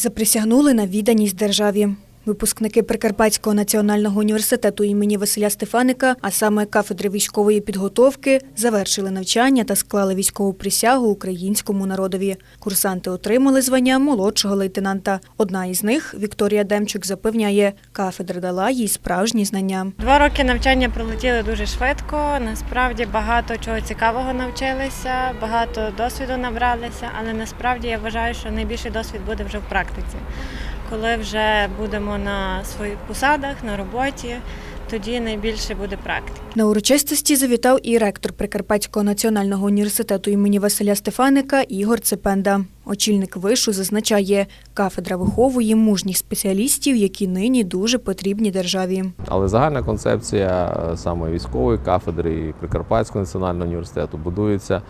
Заприсягнули на відданість державі. Випускники Прикарпатського національного університету імені Василя Стефаника, а саме кафедри військової підготовки, завершили навчання та склали військову присягу українському народові. Курсанти отримали звання молодшого лейтенанта. Одна із них, Вікторія Демчук, запевняє, кафедра дала їй справжні знання. Два роки навчання пролетіли дуже швидко. Насправді багато чого цікавого навчилися, багато досвіду набралися, але насправді я вважаю, що найбільший досвід буде вже в практиці. Коли вже будемо на своїх посадах, на роботі, тоді найбільше буде практики. На урочистості завітав і ректор Прикарпатського національного університету імені Василя Стефаника Ігор Цепенда. Очільник вишу зазначає, кафедра виховує мужніх спеціалістів, які нині дуже потрібні державі. Але загальна концепція е, саме військової кафедри і Прикарпатського національного університету будується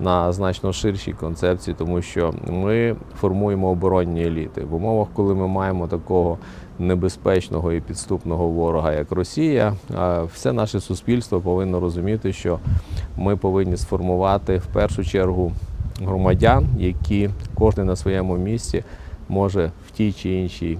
на значно ширшій концепції, тому що ми формуємо оборонні еліти в умовах, коли ми маємо такого небезпечного і підступного ворога, як Росія. е, Все наше суспільство повинно розуміти, що ми повинні сформувати в першу чергу громадян, які кожен на своєму місці може в тій чи іншій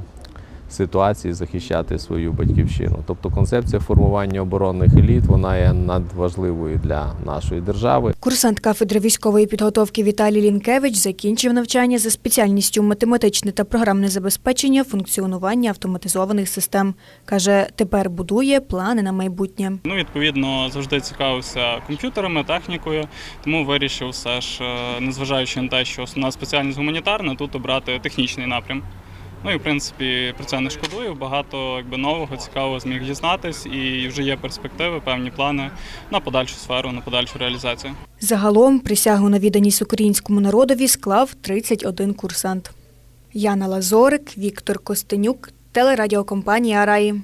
ситуації захищати свою батьківщину. Тобто концепція формування оборонних еліт вона є надважливою для нашої держави. Курсант кафедри військової підготовки Віталій Лінкевич закінчив навчання за спеціальністю математичне та програмне забезпечення функціонування автоматизованих систем. Каже, тепер будує плани на майбутнє. Ну, відповідно, завжди цікавився комп'ютерами, технікою, тому вирішив все ж, е, незважаючи на те, що основна спеціальність гуманітарна, тут обрати технічний напрям. Ну і в принципі про це не шкодую. Багато якби нового, цікавого зміг дізнатись, і вже є перспективи, певні плани на подальшу сферу, на подальшу реалізацію. Загалом присягу на відданість українському народові склав 31 курсант. Яна Лазорик, Віктор Костенюк, телерадіокомпанія Араї.